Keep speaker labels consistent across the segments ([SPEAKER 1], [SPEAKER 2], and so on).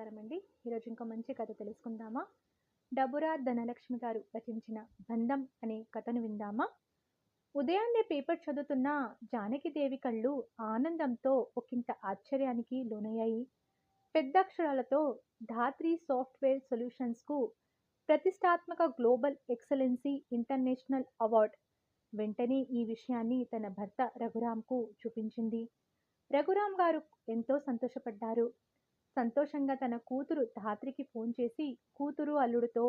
[SPEAKER 1] నమస్కారం అండి. ఈరోజు ఇంకో మంచి కథ తెలుసుకుందామా? డబురా ధనలక్ష్మి గారు రచించిన బంధం అనే కథను విందామా? ఉదయాన్నే పేపర్ చదువుతున్న జానకిదేవి కళ్ళు ఆనందంతో ఒకంత ఆశ్చర్యానికి లోనయ్యాయి. పెద్ద అక్షరాలతో ధాత్రి సాఫ్ట్వేర్ సొల్యూషన్స్కు ప్రతిష్టాత్మక గ్లోబల్ ఎక్సలెన్సీ ఇంటర్నేషనల్ అవార్డ్ వెంటనే ఈ విషయాన్ని తన భర్త రఘురామ్కు చూపించింది. రఘురాం గారు ఎంతో సంతోషపడ్డారు. సంతోషంగా తన కూతురు ధాత్రికి ఫోన్ చేసి కూతురు అల్లుడితో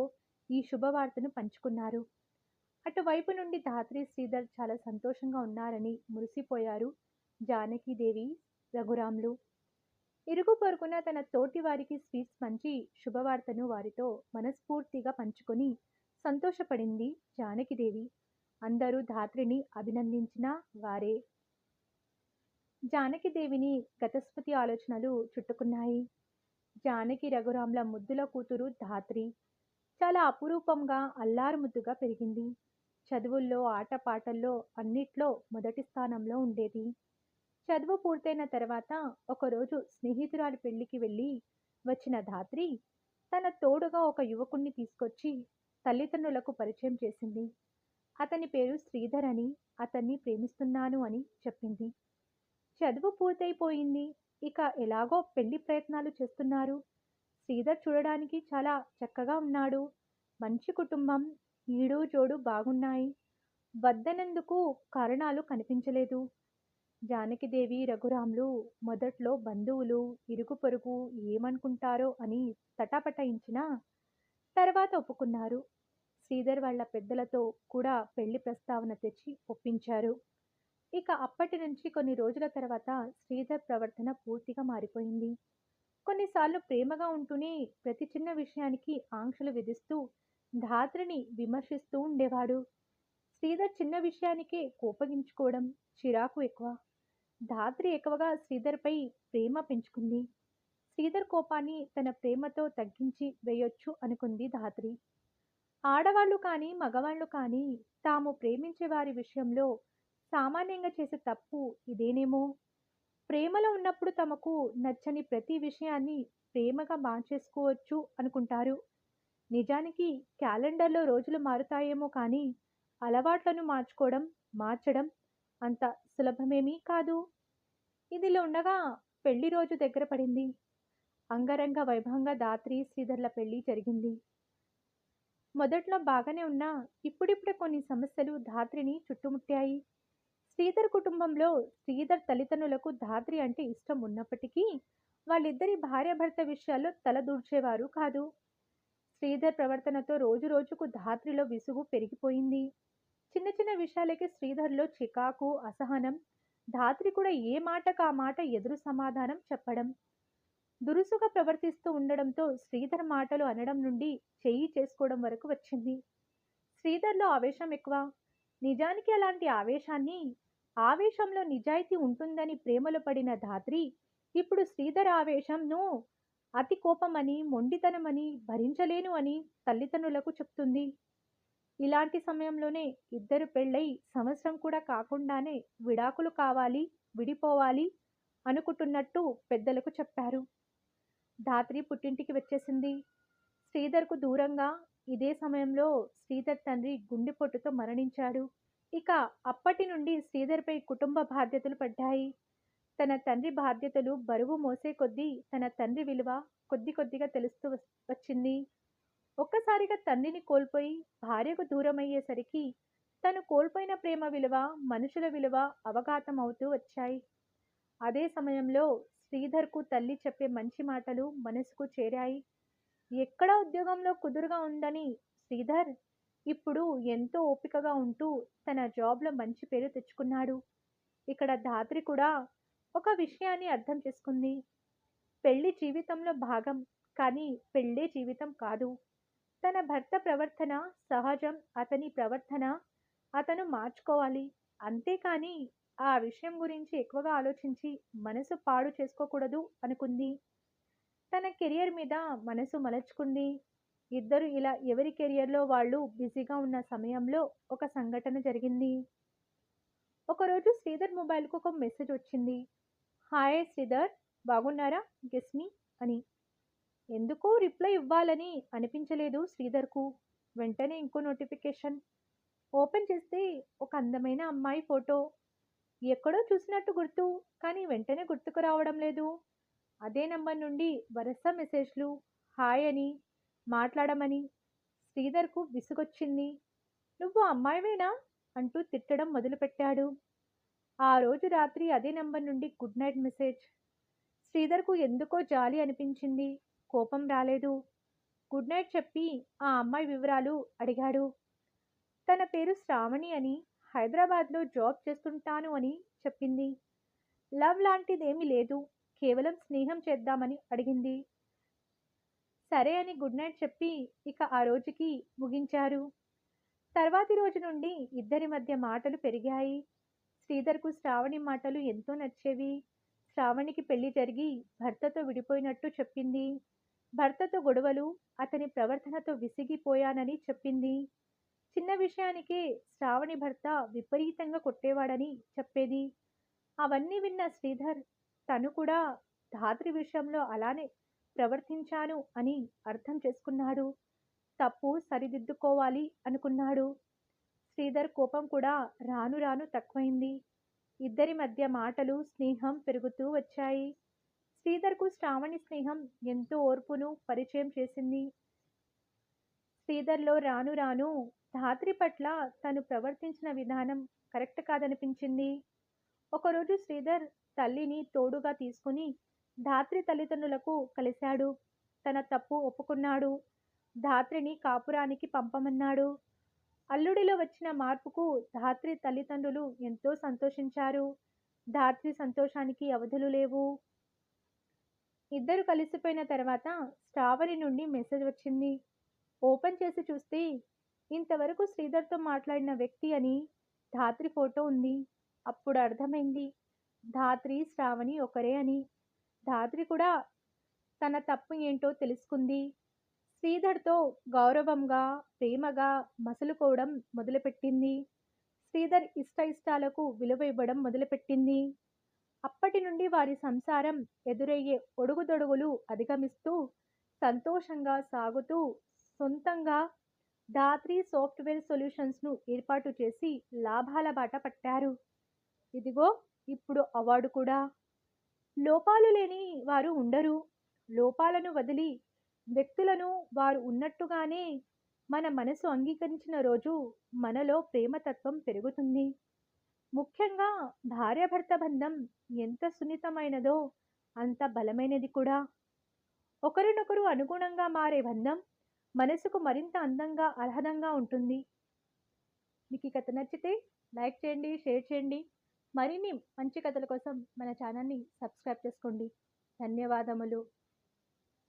[SPEAKER 1] ఈ శుభవార్తను పంచుకున్నారు. అటువైపు నుండి ధాత్రి శ్రీధర్ చాలా సంతోషంగా ఉన్నారని మురిసిపోయారు జానకీదేవి రఘురాములు. ఇరుగు పొరుగున తన తోటి వారికి స్వీట్స్ పంచి శుభవార్తను వారితో మనస్ఫూర్తిగా పంచుకొని సంతోషపడింది జానకిదేవి. అందరూ ధాత్రిని అభినందించిన వారే జానకిదేవిని గతస్మృతి ఆలోచనలు చుట్టుకున్నాయి. జానకి రఘురాంల ముద్దుల కూతురు ధాత్రి చాలా అపురూపంగా అల్లారు ముద్దుగా పెరిగింది. చదువుల్లో ఆటపాటల్లో అన్నిట్లో మొదటి స్థానంలో ఉండేది. చదువు పూర్తయిన తర్వాత ఒకరోజు స్నేహితురాలి పెళ్ళికి వెళ్ళి వచ్చిన ధాత్రి తన తోడుగా ఒక యువకుణ్ణి తీసుకొచ్చి తల్లిదండ్రులకు పరిచయం చేసింది. అతని పేరు శ్రీధర్ అని అతన్ని ప్రేమిస్తున్నాను అని చెప్పింది. చదువు పూర్తయిపోయింది. ఇక ఎలాగో పెళ్ళి ప్రయత్నాలు చేస్తున్నారు. శ్రీధర్ చూడడానికి చాలా చక్కగా ఉన్నాడు. మంచి కుటుంబం ఈడు జోడు బాగున్నాయి. వద్దనందుకు కారణాలు కనిపించలేదు. జానకిదేవి రఘురాములు మొదట్లో బంధువులు ఇరుగు పొరుగు ఏమనుకుంటారో అని తటాపటాయించినా తర్వాత ఒప్పుకున్నారు. శ్రీధర్ వాళ్ళ పెద్దలతో కూడా పెళ్ళి ప్రస్తావన తెచ్చి ఒప్పించారు. ఇక అప్పటి నుంచి కొన్ని రోజుల తర్వాత శ్రీధర్ ప్రవర్తన పూర్తిగా మారిపోయింది. కొన్నిసార్లు ప్రేమగా ఉంటూనే ప్రతి చిన్న విషయానికి ఆంక్షలు విధిస్తూ ధాత్రిని విమర్శిస్తూ ఉండేవాడు. శ్రీధర్ చిన్న విషయానికే కోపగించుకోవడం చిరాకు ఎక్కువ. ధాత్రి ఎక్కువగా శ్రీధర్పై ప్రేమ పెంచుకుంది. శ్రీధర్ కోపాన్ని తన ప్రేమతో తగ్గించి వేయొచ్చు అనుకుంది ధాత్రి. ఆడవాళ్ళు కానీ మగవాళ్ళు కానీ తాము ప్రేమించే వారి విషయంలో సామాన్యంగా చేసే తప్పు ఇదేనేమో? ప్రేమలో ఉన్నప్పుడు తమకు నచ్చని ప్రతి విషయాన్ని ప్రేమగా మార్చేసుకోవచ్చు అనుకుంటారు. నిజానికి క్యాలెండర్లో రోజులు మారుతాయేమో కానీ అలవాట్లను మార్చుకోవడం మార్చడం అంత సులభమేమీ కాదు. ఇదిలో ఉండగా పెళ్ళి రోజు దగ్గర పడింది. అంగరంగ వైభవంగా దాత్రి శ్రీధర్ల పెళ్ళి జరిగింది. మొదట్లో బాగానే ఉన్నా ఇప్పుడిప్పుడే కొన్ని సమస్యలు ధాత్రిని చుట్టుముట్టాయి. శ్రీధర్ కుటుంబంలో శ్రీధర్ తల్లిదండ్రులకు ధాత్రి అంటే ఇష్టం ఉన్నప్పటికీ వాళ్ళిద్దరి భార్యాభర్త విషయాల్లో తలదూర్చేవారు కాదు. శ్రీధర్ ప్రవర్తనతో రోజు రోజుకు ధాత్రిలో విసుగు పెరిగిపోయింది. చిన్న చిన్న విషయాలకి శ్రీధర్లో చికాకు అసహనం ధాత్రి కూడా ఏ మాటకు ఆ మాట ఎదురు సమాధానం చెప్పడం. దురుసుగా ప్రవర్తిస్తూ ఉండడంతో శ్రీధర్ మాటలు అనడం నుండి చెయ్యి చేసుకోవడం వరకు వచ్చింది. శ్రీధర్లో ఆవేశం ఎక్కువ. నిజానికి అలాంటి ఆవేశాన్ని ఆవేశంలో నిజాయితీ ఉంటుందని ప్రేమలో పడిన ధాత్రి ఇప్పుడు శ్రీధర్ ఆవేశంను అతి కోపమని మొండితనమని భరించలేను అని తల్లిదండ్రులకు చెప్తుంది. ఇలాంటి సమయంలోనే ఇద్దరు పెళ్ళై సంవత్సరం కూడా కాకుండానే విడాకులు కావాలి విడిపోవాలి అనుకుంటున్నట్టు పెద్దలకు చెప్పారు. ధాత్రి పుట్టింటికి వచ్చేసింది. శ్రీధర్కు దూరంగా ఇదే సమయంలో శ్రీధర్ తండ్రి గుండెపోటుతో మరణించాడు. ఇక అప్పటి నుండి శ్రీధర్పై కుటుంబ బాధ్యతలు పడ్డాయి. తన తండ్రి బాధ్యతలు బరువు మోసే కొద్దీ తన తండ్రి విలువ కొద్ది కొద్దిగా తెలుస్తూ వచ్చింది. ఒక్కసారిగా తండ్రిని కోల్పోయి భార్యకు దూరమయ్యేసరికి తను కోల్పోయిన ప్రేమ విలువ మనుషుల విలువ అవగాతం అవుతూ వచ్చాయి. అదే సమయంలో శ్రీధర్కు తల్లి చెప్పే మంచి మాటలు మనసుకు చేరాయి. ఎక్కడ ఉద్యోగంలో కుదురుగా ఉందని శ్రీధర్ ఇప్పుడు ఎంతో ఓపికగా ఉంటూ తన జాబ్లో మంచి పేరు తెచ్చుకున్నాడు. ఇక్కడ ధాత్రి కూడా ఒక విషయాన్ని అర్థం చేసుకుంది. పెళ్ళి జీవితంలో భాగం కానీ పెళ్ళే జీవితం కాదు. తన భర్త ప్రవర్తన సహజం అతని ప్రవర్తన అతను మార్చుకోవాలి. అంతేకాని ఆ విషయం గురించి ఎక్కువగా ఆలోచించి మనసు పాడు చేసుకోకూడదు అనుకుంది. తన కెరియర్ మీద మనసు మలచుకుంది. ఇద్దరు ఇలా ఎవరి కెరియర్లో వాళ్ళు బిజీగా ఉన్న సమయంలో ఒక సంఘటన జరిగింది. ఒకరోజు శ్రీధర్ మొబైల్కు ఒక మెసేజ్ వచ్చింది. హాయ్ శ్రీధర్ బాగున్నారా? గెస్మి అని. ఎందుకో రిప్లై ఇవ్వాలని అనిపించలేదు శ్రీధర్కు? వెంటనే ఇంకో నోటిఫికేషన్. ఓపెన్ చేస్తే ఒక అందమైన అమ్మాయి ఫోటో. ఎక్కడో చూసినట్టు గుర్తు కానీ వెంటనే గుర్తుకు రావడం లేదు. అదే నంబర్ నుండి వరుస మెసేజ్లు. హాయ్ అని. మాట్లాడమని. శ్రీధర్కు విసుగొచ్చింది. నువ్వు అమ్మాయివేనా? అంటూ తిట్టడం మొదలుపెట్టాడు. ఆ రోజు రాత్రి అదే నంబర్ నుండి గుడ్ నైట్ మెసేజ్. శ్రీధర్కు ఎందుకో జాలి అనిపించింది. కోపం రాలేదు. గుడ్ నైట్ చెప్పి ఆ అమ్మాయి వివరాలు అడిగాడు. తన పేరు శ్రావణి అని హైదరాబాద్లో జాబ్ చేస్తుంటాను అని చెప్పింది. లవ్ లాంటిదేమీ లేదు. కేవలం స్నేహం చేద్దామని అడిగింది. సరే అని గుడ్ నైట్ చెప్పి ఇక ఆ రోజుకి ముగించారు. తర్వాతి రోజు నుండి ఇద్దరి మధ్య మాటలు పెరిగాయి. శ్రీధర్కు శ్రావణి మాటలు ఎంతో నచ్చేవి. శ్రావణికి పెళ్ళి జరిగి భర్తతో విడిపోయినట్టు చెప్పింది. భర్తతో గొడవలు అతని ప్రవర్తనతో విసిగిపోయానని చెప్పింది. చిన్న విషయానికే శ్రావణి భర్త విపరీతంగా కొట్టేవాడని చెప్పేది. అవన్నీ విన్న శ్రీధర్ తను కూడా ధాత్రి విషయంలో అలానే ప్రవర్తించాను అని అర్థం చేసుకున్నాడు. తప్పు సరిదిద్దుకోవాలి అనుకున్నాడు. శ్రీధర్ కోపం కూడా రాను రాను తక్కువైంది. ఇద్దరి మధ్య మాటలు స్నేహం పెరుగుతూ వచ్చాయి. శ్రీధర్కు శ్రావణి స్నేహం ఎంతో ఓర్పును పరిచయం చేసింది. శ్రీధర్లో రాను రాను ధాత్రి పట్ల తను ప్రవర్తించిన విధానం కరెక్ట్ కాదనిపించింది. ఒకరోజు శ్రీధర్ తల్లిని తోడుగా తీసుకుని ధాత్రి తల్లిదండ్రులకు కలిశాడు. తన తప్పు ఒప్పుకున్నాడు. ధాత్రిని కాపురానికి పంపమన్నాడు. అల్లుడిలో వచ్చిన మార్పుకు ధాత్రి తల్లిదండ్రులు ఎంతో సంతోషించారు. ధాత్రి సంతోషానికి అవధులు లేవు. ఇద్దరు కలిసిపోయిన తర్వాత శ్రావణి నుండి మెసేజ్ వచ్చింది. ఓపెన్ చేసి చూస్తే ఇంతవరకు శ్రీధర్తో మాట్లాడిన వ్యక్తి అని ధాత్రి ఫోటో ఉంది. అప్పుడు అర్థమైంది. ధాత్రి శ్రావణి ఒకరే అని. ధాత్రి కూడా తన తప్పు ఏంటో తెలుసుకుంది. శ్రీధర్తో గౌరవంగా ప్రేమగా మసులుకోవడం మొదలుపెట్టింది. శ్రీధర్ ఇష్ట ఇష్టాలకు విలువ ఇవ్వడం మొదలుపెట్టింది. అప్పటి నుండి వారి సంసారం ఎదురయ్యే ఒడుగుదొడుగులు అధిగమిస్తూ సంతోషంగా సాగుతూ సొంతంగా ధాత్రి సాఫ్ట్వేర్ సొల్యూషన్స్ను ఏర్పాటు చేసి లాభాల బాట పట్టారు. ఇదిగో ఇప్పుడు అవార్డు కూడా. లోపాలు లేని వారు ఉండరు. లోపాలను వదిలి వ్యక్తులను వారు ఉన్నట్టుగానే మన మనసు అంగీకరించిన రోజు మనలో ప్రేమతత్వం పెరుగుతుంది. ముఖ్యంగా భార్యాభర్త బంధం ఎంత సున్నితమైనదో అంత బలమైనది కూడా. ఒకరినొకరు అనుగుణంగా మారే బంధం మనసుకు మరింత అందంగా అర్హదంగా ఉంటుంది. మీకు ఈ కథ నచ్చితే లైక్ చేయండి షేర్ చేయండి. మరిన్ని మంచి కథల కోసం మన ఛానల్ని సబ్స్క్రైబ్ చేసుకోండి. ధన్యవాదములు.